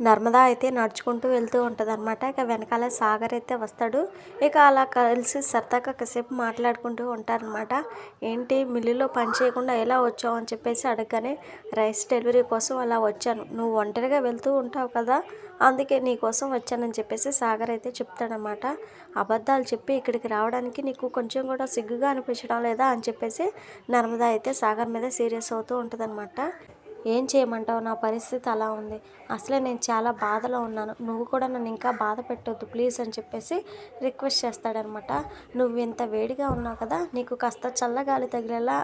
నర్మదా అయితే నడుచుకుంటూ వెళ్తూ ఉంటుంది అనమాట ఇక వెనకాల సాగర్ అయితే వస్తాడు. ఇక అలా కలిసి సరదాగా కాసేపు మాట్లాడుకుంటూ ఉంటారనమాట ఏంటి మిల్లులో పని చేయకుండా ఎలా వచ్చావు అని చెప్పేసి అడగగానే రైస్ డెలివరీ కోసం అలా వచ్చాను. నువ్వు ఒంటరిగా వెళ్తూ ఉంటావు కదా అందుకే నీ కోసం వచ్చానని చెప్పేసి సాగర్ అయితే చెప్తాడనమాట అబద్ధాలు చెప్పి ఇక్కడికి రావడానికి నీకు కొంచెం కూడా సిగ్గుగా అనిపించడం లేదా అని చెప్పేసి నర్మదా అయితే సాగర్ మీద సీరియస్ అవుతూ ఉంటుందన్నమాట. ఏం చేయమంటావు? నా పరిస్థితి అలా ఉంది. అసలే నేను చాలా బాధలో ఉన్నాను. నువ్వు కూడా నన్ను ఇంకా బాధ పెట్టొద్దు ప్లీజ్ అని చెప్పేసి రిక్వెస్ట్ చేస్తాడనమాట నువ్వు ఇంత వేడిగా ఉన్నావు కదా నీకు కాస్త చల్లగాలి తగిలేలా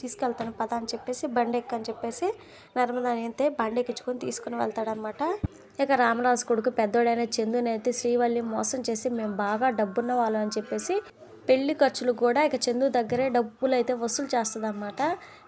తీసుకెళ్తాను పద అని చెప్పేసి బండి ఎక్కని చెప్పేసి నర్మదాని అయితే బండి ఎక్కించుకొని తీసుకుని వెళ్తాడనమాట ఇక రామరాజు కొడుకు పెద్దోడైన చందునైతే శ్రీవల్లి మోసం చేసి మేము బాగా డబ్బున్న వాళ్ళం అని చెప్పేసి పెళ్ళి ఖర్చులు కూడా ఇక చందు దగ్గరే డబ్బులు అయితే వసూలు చేస్తుంది అనమాట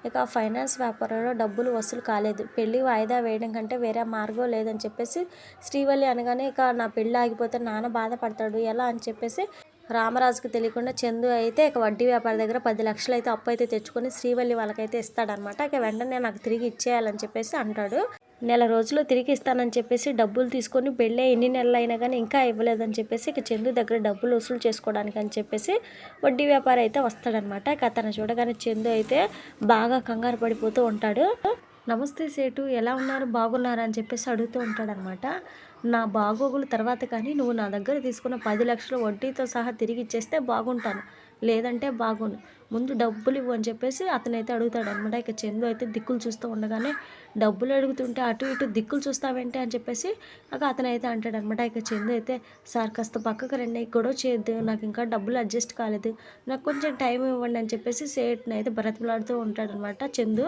ఇక ఫైనాన్స్ వ్యాపారంలో డబ్బులు వసూలు కాలేదు. పెళ్ళి వాయిదా వేయడం కంటే వేరే మార్గం లేదని చెప్పేసి శ్రీవల్లి అనగానే ఇక నా పెళ్ళి ఆగిపోతే నాన్న బాధపడతాడు. ఎలా అని చెప్పేసి రామరాజుకి తెలియకుండా చందు అయితే ఇక వడ్డీ వ్యాపారి దగ్గర పది లక్షలు అయితే అప్పు అయితే తెచ్చుకొని శ్రీవల్లి వాళ్ళకైతే ఇస్తాడనమాట ఇక వెంటనే నాకు తిరిగి ఇచ్చేయాలని చెప్పేసి అంటాడు. నెల రోజులు తిరిగి ఇస్తానని చెప్పేసి డబ్బులు తీసుకొని పెళ్ళే ఎన్ని నెలలు అయినా కానీ ఇంకా ఇవ్వలేదని చెప్పేసి ఇక చందు దగ్గర డబ్బులు వసూలు చేసుకోవడానికి అని చెప్పేసి వడ్డీ వ్యాపారి అయితే వస్తాడనమాట ఇక అతను చూడగానే చందు అయితే బాగా కంగారు పడిపోతూ ఉంటాడు. నమస్తే సేటు ఎలా ఉన్నారు? బాగున్నారా? అని చెప్పేసి అడుగుతూ ఉంటాడనమాట. నా బాగోగులు తర్వాత కానీ నువ్వు నా దగ్గర తీసుకున్న పది లక్షల వడ్డీతో సహా తిరిగి ఇచ్చేస్తే బాగుంటాను. లేదంటే బాగుండు ముందు డబ్బులు ఇవ్వు అని చెప్పేసి అతనైతే అడుగుతాడు అనమాట ఇక చందు అయితే దిక్కులు చూస్తూ ఉండగానే డబ్బులు అడుగుతుంటే అటు ఇటు దిక్కులు చూస్తావేంటి? అని చెప్పేసి ఇక అతనైతే అంటాడు అనమాట ఇక చందు అయితే సార్ కాస్త పక్కకు రండి. గొడవ చేయొద్దు. నాకు ఇంకా డబ్బులు అడ్జస్ట్ కాలేదు. నాకు కొంచెం టైం ఇవ్వండి అని చెప్పేసి సేట్ని అయితే బ్రతిమలాడుతూ ఉంటాడనమాట చందు.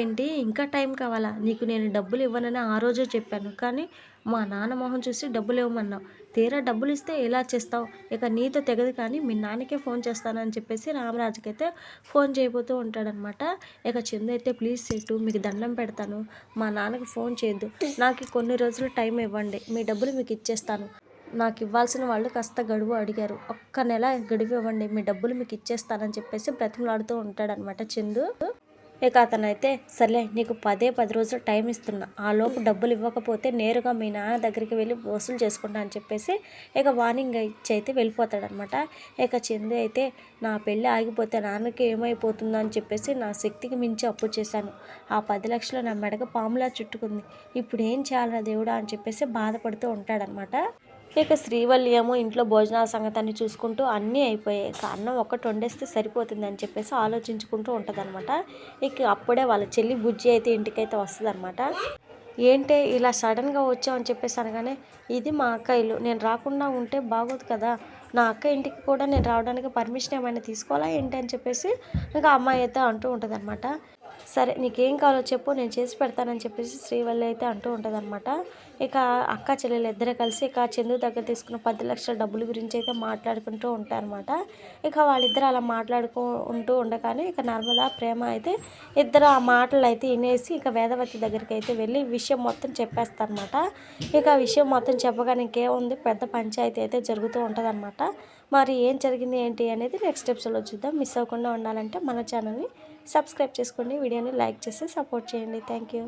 ఏంటి? ఇంకా టైం కావాలా? నీకు నేను డబ్బులు ఇవ్వనని ఆ రోజే చెప్పాను. కానీ మా నాన్న మొహం చూసి డబ్బులు ఇవ్వమన్నావు. తీరా డబ్బులు ఇస్తే ఎలా చేస్తావు? ఇక నీతో తెగదు కానీ మీ నాన్నకే ఫోన్ చేస్తానని చెప్పేసి రామరాజుకి అయితే ఫోన్ చేయబోతూ ఉంటాడనమాట. ఇక చందు అయితే ప్లీజ్ సేటు మీకు దండం పెడతాను. మా నాన్నకి ఫోన్ చేయొద్దు. నాకు కొన్ని రోజులు టైం ఇవ్వండి. మీ డబ్బులు మీకు ఇచ్చేస్తాను. నాకు ఇవ్వాల్సిన వాళ్ళు కాస్త గడువు అడిగారు. ఒక్క నెల గడువు ఇవ్వండి. మీ డబ్బులు మీకు ఇచ్చేస్తానని చెప్పేసి బ్రతిమలాడుతూ ఉంటాడనమాట చందు. ఇక అతనైతే సర్లే నీకు పదే పది రోజులు టైం ఇస్తున్నా. ఆ లోపు డబ్బులు ఇవ్వకపోతే నేరుగా మీ నాన్న దగ్గరికి వెళ్ళి వసూలు చేసుకుంటా అని చెప్పేసి ఇక వార్నింగ్ ఇచ్చి అయితే వెళ్ళిపోతాడనమాట. ఇక చందు అయితే నా పెళ్ళి ఆగిపోతే నాన్నకి ఏమైపోతుందో అని చెప్పేసి నా శక్తికి మించి అప్పు చేశాను. ఆ పది లక్షలు నా మెడకు పాములా చుట్టుకుంది. ఇప్పుడు ఏం చేయాలరా దేవుడా అని చెప్పేసి బాధపడుతూ ఉంటాడనమాట. ఇక శ్రీవల్లి ఏమో ఇంట్లో భోజనాల సంగతాన్ని చూసుకుంటూ అన్నీ అయిపోయాయి. ఇక అన్నం ఒక్కటి వండేస్తే సరిపోతుంది అని చెప్పేసి ఆలోచించుకుంటూ ఉంటుందన్నమాట. ఇక అప్పుడే వాళ్ళ చెల్లి బుజ్జి అయితే ఇంటికైతే వస్తుందన్నమాట. ఏంటి ఇలా సడన్గా వచ్చామని చెప్పేసి అనగానే ఇది మా అక్క ఇల్లు. నేను రాకుండా ఉంటే బాగోదు కదా. నా అక్క ఇంటికి కూడా నేను రావడానికి పర్మిషన్ ఏమైనా తీసుకోవాలా ఏంటి? అని చెప్పేసి ఇంకా అమ్మాయి అయితే అంటూ ఉంటుంది సరే నీకేం కావాలో చెప్పు నేను చేసి పెడతానని చెప్పేసి శ్రీవల్లి అయితే అంటూ ఉంటుంది అనమాట ఇక అక్క చెల్లెలు ఇద్దరు కలిసి ఇక చందు దగ్గర తీసుకున్న పది లక్షల డబ్బుల గురించి అయితే మాట్లాడుకుంటూ ఉంటారనమాట ఇక వాళ్ళిద్దరు అలా మాట్లాడుకుంటూ ఉండగానే ఇక నర్మదా ప్రేమ అయితే ఇద్దరు ఆ మాటలు అయితే వినేసి ఇక వేదవతి దగ్గరికి అయితే వెళ్ళి విషయం మొత్తం చెప్పేస్తారనమాట ఇక విషయం మొత్తం చెప్పగానే ఇంకేముంది పెద్ద పంచాయతీ అయితే జరుగుతూ ఉంటుందన్నమాట. మరి ఏం జరిగింది ఏంటి అనేది నెక్స్ట్ ఎపిసోడ్లో చూద్దాం. మిస్ అవ్వకుండా ఉండాలంటే మన ఛానల్ని సబ్స్క్రైబ్ చేసుకోండి. వీడియోని లైక్ చేసి సపోర్ట్ చేయండి. Thank you